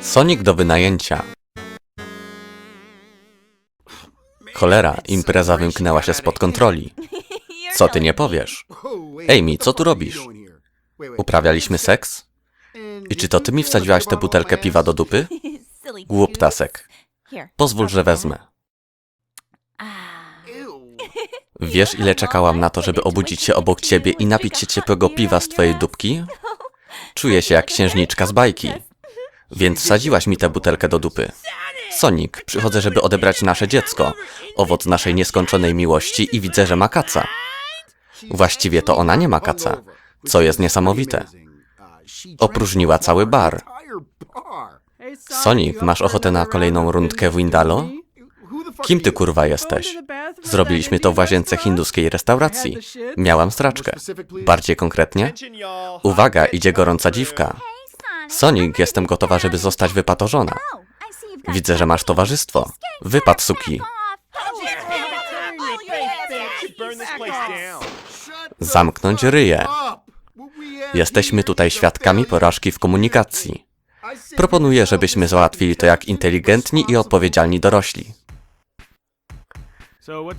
Sonic do wynajęcia. Cholera, impreza wymknęła się spod kontroli. Co ty nie powiesz? Amy, co tu robisz? Uprawialiśmy seks? I czy to ty mi wsadziłaś tę butelkę piwa do dupy? Głuptasek. Pozwól, że wezmę. Wiesz, ile czekałam na to, żeby obudzić się obok ciebie i napić się ciepłego piwa z twojej dupki? Czuję się jak księżniczka z bajki. Więc wsadziłaś mi tę butelkę do dupy. Sonic, przychodzę, żeby odebrać nasze dziecko, owoc naszej nieskończonej miłości i widzę, że ma kaca. Właściwie to ona nie ma kaca, co jest niesamowite. Opróżniła cały bar. Sonic, masz ochotę na kolejną rundkę w Windalo? Kim ty kurwa jesteś? Zrobiliśmy to w łazience hinduskiej restauracji. Miałam straczkę. Bardziej konkretnie? Uwaga, idzie gorąca dziwka. Sonic, jestem gotowa, żeby zostać wypatorzona. Widzę, że masz towarzystwo. Wypad, suki. Zamknąć ryję. Jesteśmy tutaj świadkami porażki w komunikacji. Proponuję, żebyśmy załatwili to jak inteligentni i odpowiedzialni dorośli.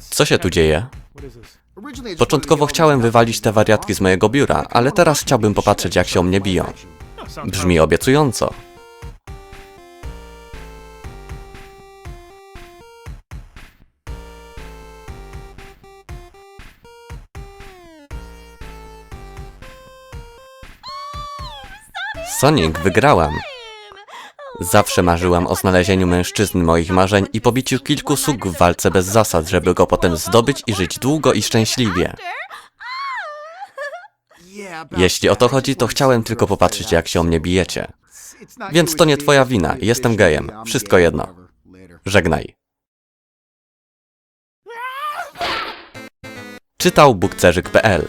Co się tu dzieje? Początkowo chciałem wywalić te wariatki z mojego biura, ale teraz chciałbym popatrzeć, jak się o mnie biją. Brzmi obiecująco. Sonic, wygrałam. Zawsze marzyłam o znalezieniu mężczyzny moich marzeń i pobiciu kilku suk w walce bez zasad, żeby go potem zdobyć i żyć długo i szczęśliwie. Jeśli o to chodzi, to chciałem tylko popatrzeć, jak się o mnie bijecie. Więc to nie twoja wina, jestem gejem. Wszystko jedno. Żegnaj. Czytał bukcerzyk.pl